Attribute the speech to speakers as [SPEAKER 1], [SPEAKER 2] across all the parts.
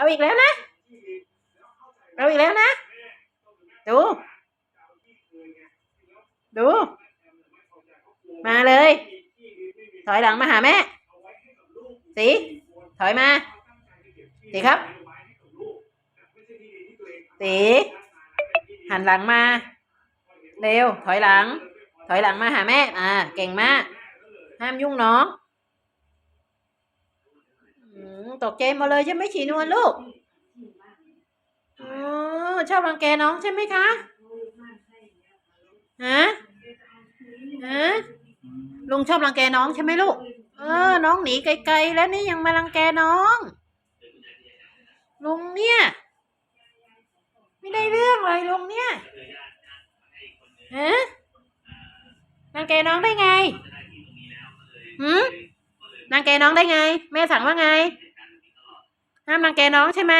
[SPEAKER 1] เอาอีกแล้วนะ เอาอีกแล้วนะ ดู ดู มาเลย ถอยหลังมาหาแม่ สี ถอยมา สีครับ สี หันหลังมา เร็ว ถอยหลัง ถอยหลังมาหาแม่ อ่า เก่งมาก ห้ามยุ่งน้อง ตกใจมาเลยใช่ไหมฉีนวลลูกอ๋อชอบรังแกน้องใช่ไหมคะฮะฮะลุงชอบรังแกน้องใช่ไหมลูก เออ น้องหนีไกลๆแล้วนี่ยังมารังแกน้อง ลุงเนี่ย ไม่ได้เรื่องเลยลุงเนี่ยฮะรังแกน้องได้ไงหืมรังแกน้องได้ไง แม่สั่งว่าไง ห้ามรังแกน้องใช่ไหม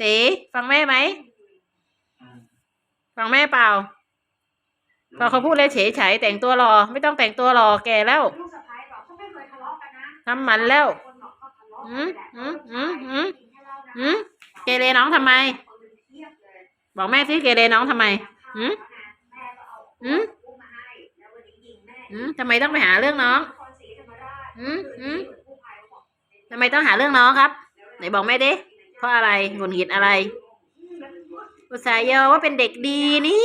[SPEAKER 1] สีฟังแม่ไหมฟังแม่เปล่า พอเขาพูดเลยเฉยเฉยแต่งตัวรอ ไม่ต้องแต่งตัวรอแก่แล้ว
[SPEAKER 2] ลูกสะพ้ายบอกเขาไม่เคยทะเลาะกันนะ
[SPEAKER 1] ทำหมันแล้ว
[SPEAKER 2] คนบอกเขาทะเลาะ
[SPEAKER 1] อืมอืมอืมอืม
[SPEAKER 2] กินแค่เหล้านะ
[SPEAKER 1] อืมเกเรน้องทำไม
[SPEAKER 2] เทียบเลย
[SPEAKER 1] บอกแม่สิเกเรน้องทำไมหืม
[SPEAKER 2] แม่ก็เอา
[SPEAKER 1] หืม
[SPEAKER 2] อุ้มมาให้แล้ววันนี้ยิงแม่
[SPEAKER 1] อืมทำไมต้องไปหาเรื่องน้อง
[SPEAKER 2] นครศรีธรรมราช
[SPEAKER 1] อืมอืม
[SPEAKER 2] กู้ภัยเขาบอก
[SPEAKER 1] ทำไมต้องหาเรื่องน้องครับ ไหนบอกแม่ดิเพราะอะไรหงุดหงิดอะไรอุตส่าห์ยอว่าเป็นเด็กดีนี่